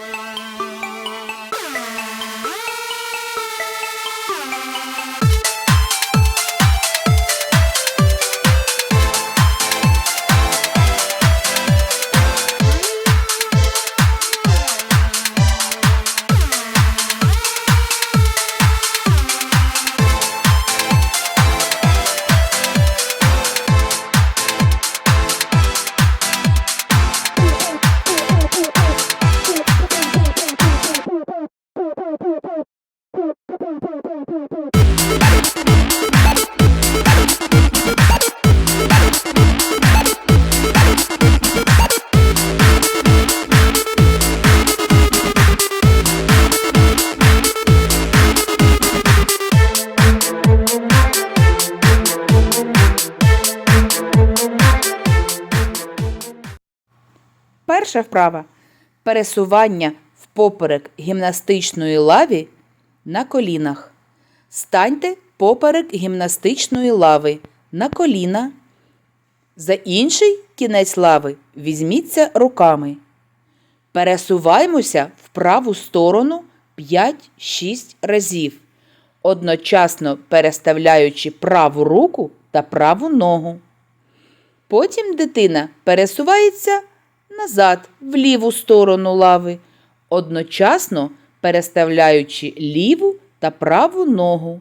Bye. Перша вправа пересування впоперек гімнастичної лаві на колінах. Станьте поперек гімнастичної лави на коліна. За інший кінець лави візьміться руками. Пересуваймося в праву сторону 5-6 разів, одночасно переставляючи праву руку та праву ногу. Потім дитина пересувається назад в ліву сторону лави, одночасно переставляючи ліву та праву ногу.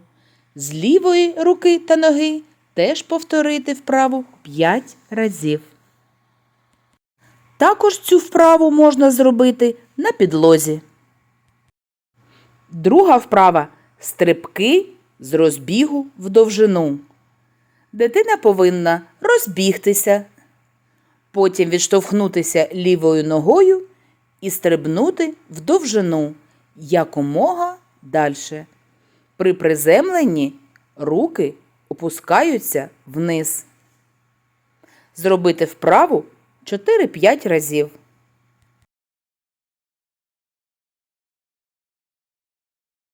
З лівої руки та ноги теж повторити вправу 5 разів. Також цю вправу можна зробити на підлозі. Друга вправа стрибки з розбігу в довжину. Дитина повинна розбігтися, потім відштовхнутися лівою ногою і стрибнути в довжину якомога далі. При приземленні руки опускаються вниз. Зробити вправу 4-5 разів.